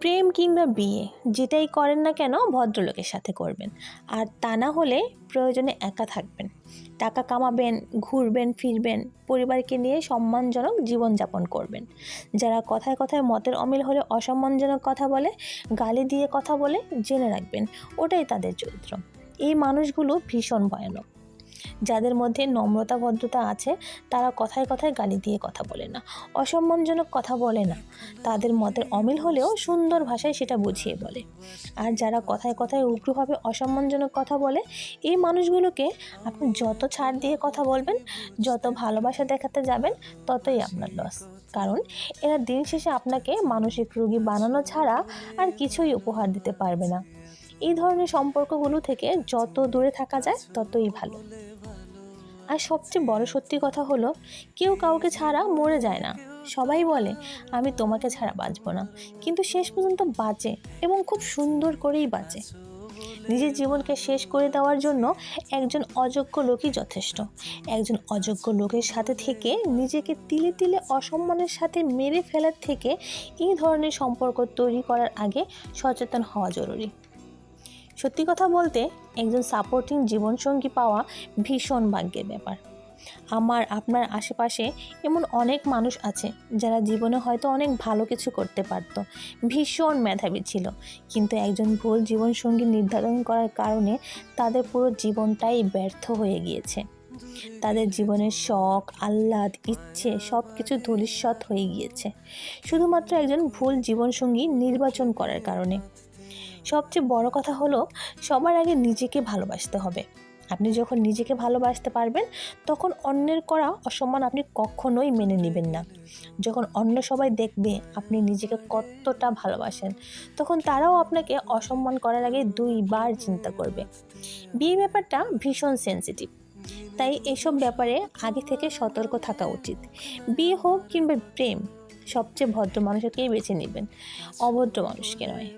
প্রেম কিংবা বিয়ে, যেটাই করেন না কেন ভদ্রলোকের সাথে করবেন। আর তা না হলে প্রয়োজনে একা থাকবেন। টাকা কামাবেন, ঘুরবেন, ফিরবেন, পরিবারকে নিয়ে সম্মানজনক জীবনযাপন করবেন। যারা কথায় কথায় মতের অমিল হলে অসম্মানজনক কথা বলে, গালি দিয়ে কথা বলে, জেনে রাখবেন, ওটাই তাদের চরিত্র। এই মানুষগুলো ভীষণ ভয়ানক। যাদের মধ্যে নম্রতা ভদ্রতা আছে, তারা কথায় কথায় গালি দিয়ে কথা বলে না, অসম্মানজনক কথা বলে না। তাদের মতের অমিল হলেও সুন্দর ভাষায় সেটা বুঝিয়ে বলে। আর যারা কথায় কথায় উগ্রভাবে অসম্মানজনক কথা বলে, এই মানুষগুলোকে আপনি যত ছাড় দিয়ে কথা বলবেন, যত ভালোবাসা দেখাতে যাবেন, ততই আপনার লস কারণ এরা দিন শেষে আপনাকে মানসিক রোগী বানানো ছাড়া আর কিছুই উপহার দিতে পারবে না। এই ধরনের সম্পর্কগুলো থেকে যত দূরে থাকা যায়, ততই ভালো। আর সবচেয়ে বড় সত্যি কথা হলো, কেউ কাউকে ছাড়া মরে যায় না। সবাই বলে, আমি তোমাকে ছাড়া বাঁচবো না। কিন্তু শেষ পর্যন্ত বাঁচে এবং খুব সুন্দর করেই বাঁচে। নিজের জীবনকে শেষ করে দেওয়ার জন্য একজন অযোগ্য লোকই যথেষ্ট। একজন অযোগ্য লোকের সাথে থেকে নিজেকে তিলে তিলে অসম্মানের সাথে মেরে ফেলার থেকে এই ধরনের সম্পর্ক তৈরি করার আগে সচেতন হওয়া জরুরি। সত্যি কথা বলতে একজন সাপোর্টিং জীবনসঙ্গী পাওয়া ভীষণ ভাগ্যের ব্যাপার। আমার, আপনার আশেপাশে এমন অনেক মানুষ আছে যারা জীবনে হয়তো অনেক ভালো কিছু করতে পারতো, ভীষণ মেধাবী ছিল। কিন্তু একজন ভুল জীবনসঙ্গী নির্ধারণ করার কারণে তাদের পুরো জীবনটাই ব্যর্থ হয়ে গিয়েছে। তাদের জীবনের শখ, আহ্লাদ, ইচ্ছে সব কিছু ধূলিস্বৎ হয়ে গিয়েছে। শুধুমাত্র একজন ভুল জীবনসঙ্গী নির্বাচন করার কারণে। সবচেয়ে বড় কথা হলো সবার আগে নিজেকে ভালোবাসতে হবে। আপনি যখন নিজেকে ভালোবাসতে পারবেন, তখন অন্যের করা অসম্মান আপনি কখনোই মেনে নেবেন না। যখন অন্য সবাই দেখবে আপনি নিজেকে কতটা ভালোবাসেন, তখন তারাও আপনাকে অসম্মান করার আগে দুইবার চিন্তা করবে। বিয়ে ব্যাপারটা ভীষণ সেন্সিটিভ তাই এসব ব্যাপারে আগে থেকে সতর্ক থাকা উচিত। বিয়ে হোক কিংবা প্রেম, সবচেয়ে ভদ্র মানুষকেই বেছে নেবেন। অভদ্র মানুষকে নয়।